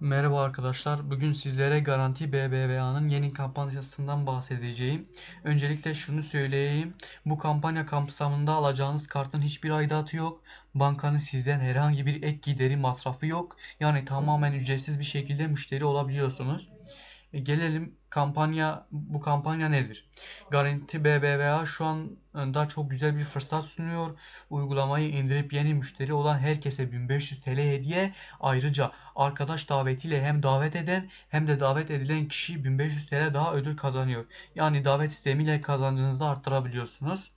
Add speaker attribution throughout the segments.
Speaker 1: Merhaba arkadaşlar. Bugün sizlere Garanti BBVA'nın yeni kampanyasından bahsedeceğim. Öncelikle şunu söyleyeyim. Bu kampanya kapsamında alacağınız kartın hiçbir aidatı yok. Bankanın sizden herhangi bir ek gideri masrafı yok. Yani tamamen ücretsiz bir şekilde müşteri olabiliyorsunuz. E, Gelelim kampanya bu kampanya nedir? Garanti BBVA şu anda çok güzel bir fırsat sunuyor. Uygulamayı indirip yeni müşteri olan herkese 1500 TL hediye. Ayrıca arkadaş davetiyle hem davet eden hem de davet edilen kişi 1500 TL daha ödül kazanıyor. Yani davet sistemiyle kazancınızı arttırabiliyorsunuz.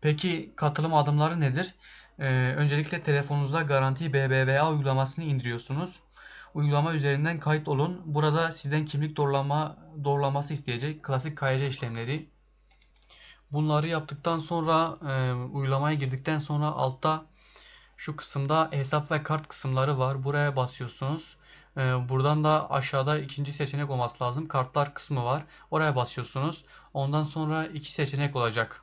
Speaker 1: Peki katılım adımları nedir? Ee, öncelikle telefonunuza Garanti BBVA uygulamasını indiriyorsunuz. Uygulama üzerinden kayıt olun. Burada sizden kimlik doğrulama doğrulaması isteyecek. Klasik KYC işlemleri. Bunları yaptıktan sonra e, uygulamaya girdikten sonra altta şu kısımda hesap ve kart kısımları var. Buraya basıyorsunuz. E, buradan da aşağıda ikinci seçenek olması lazım. Kartlar kısmı var. Oraya basıyorsunuz. Ondan sonra iki seçenek olacak.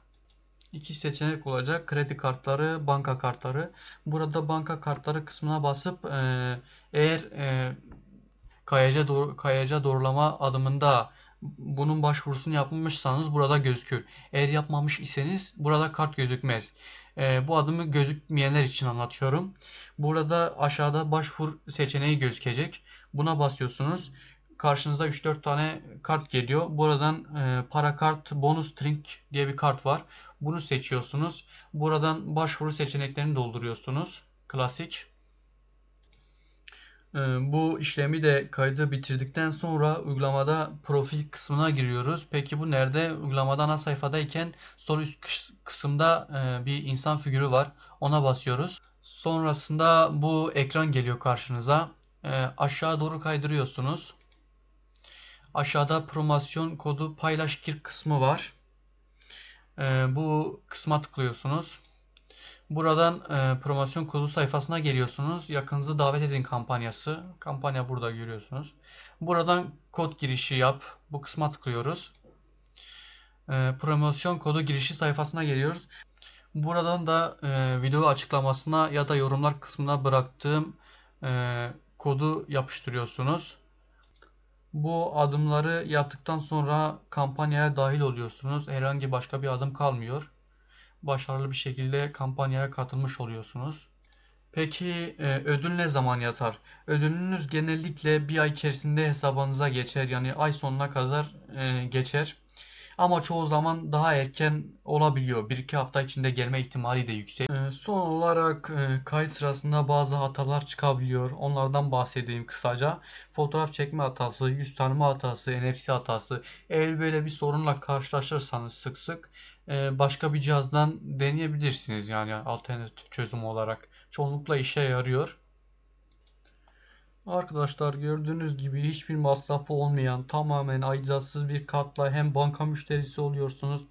Speaker 1: İki seçenek olacak. Kredi kartları, banka kartları. Burada banka kartları kısmına basıp e, eğer e, kayaca doğru, kayaca doğrulama adımında bunun başvurusunu yapmamışsanız burada gözükür. Eğer yapmamış iseniz burada kart gözükmez. E, bu adımı gözükmeyenler için anlatıyorum. Burada aşağıda başvur seçeneği gözükecek. Buna basıyorsunuz. Karşınıza 3-4 tane kart geliyor. Buradan e, para kart bonus drink diye bir kart var. Bunu seçiyorsunuz. Buradan başvuru seçeneklerini dolduruyorsunuz. Klasik. Ee, Bu işlemi de kaydı bitirdikten sonra uygulamada profil kısmına giriyoruz. Peki bu nerede? Uygulamada ana sayfadayken sol üst kıs- kısımda e, bir insan figürü var. Ona basıyoruz. Sonrasında bu ekran geliyor karşınıza. E, Aşağı doğru kaydırıyorsunuz. Aşağıda promosyon kodu paylaş gir kısmı var. E, Bu kısma tıklıyorsunuz. Buradan e, promosyon kodu sayfasına geliyorsunuz. Yakınızı davet edin kampanyası. Kampanya burada görüyorsunuz. Buradan kod girişi yap. Bu kısma tıklıyoruz. E, promosyon kodu girişi sayfasına geliyoruz. Buradan da e, video açıklamasına ya da yorumlar kısmına bıraktığım e, kodu yapıştırıyorsunuz. Bu adımları yaptıktan sonra kampanyaya dahil oluyorsunuz. Herhangi başka bir adım kalmıyor başarılı bir şekilde kampanyaya katılmış oluyorsunuz. Peki e, ödül ne zaman yatar? Ödülünüz genellikle bir ay içerisinde hesabınıza geçer. Yani ay sonuna kadar e, geçer. Ama çoğu zaman daha erken olabiliyor. 1-2 hafta içinde gelme ihtimali de yüksek. E, son olarak e, kayıt sırasında bazı hatalar çıkabiliyor. Onlardan bahsedeyim kısaca. Fotoğraf çekme hatası, yüz tanıma hatası, NFC hatası. Eğer böyle bir sorunla karşılaşırsanız sık sık e, başka bir cihazdan deneyebilirsiniz. Yani alternatif çözüm olarak. Çoğunlukla işe yarıyor. Arkadaşlar gördüğünüz gibi hiçbir masrafı olmayan tamamen aidatsız bir kartla hem banka müşterisi oluyorsunuz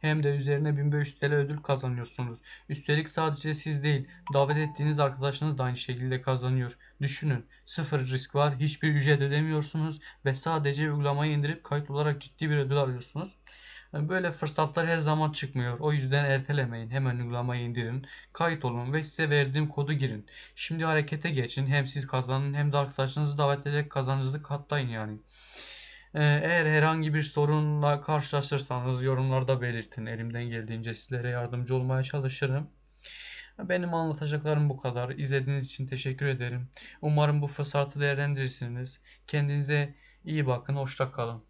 Speaker 1: hem de üzerine 1500 TL ödül kazanıyorsunuz. Üstelik sadece siz değil, davet ettiğiniz arkadaşınız da aynı şekilde kazanıyor. Düşünün, sıfır risk var, hiçbir ücret ödemiyorsunuz ve sadece uygulamayı indirip kayıt olarak ciddi bir ödül alıyorsunuz. Böyle fırsatlar her zaman çıkmıyor. O yüzden ertelemeyin. Hemen uygulamayı indirin. Kayıt olun ve size verdiğim kodu girin. Şimdi harekete geçin. Hem siz kazanın hem de arkadaşlarınızı davet ederek kazancınızı katlayın yani. Ee, Eğer herhangi bir sorunla karşılaşırsanız yorumlarda belirtin. Elimden geldiğince sizlere yardımcı olmaya çalışırım. Benim anlatacaklarım bu kadar. İzlediğiniz için teşekkür ederim. Umarım bu fırsatı değerlendirirsiniz. Kendinize iyi bakın. Hoşça kalın.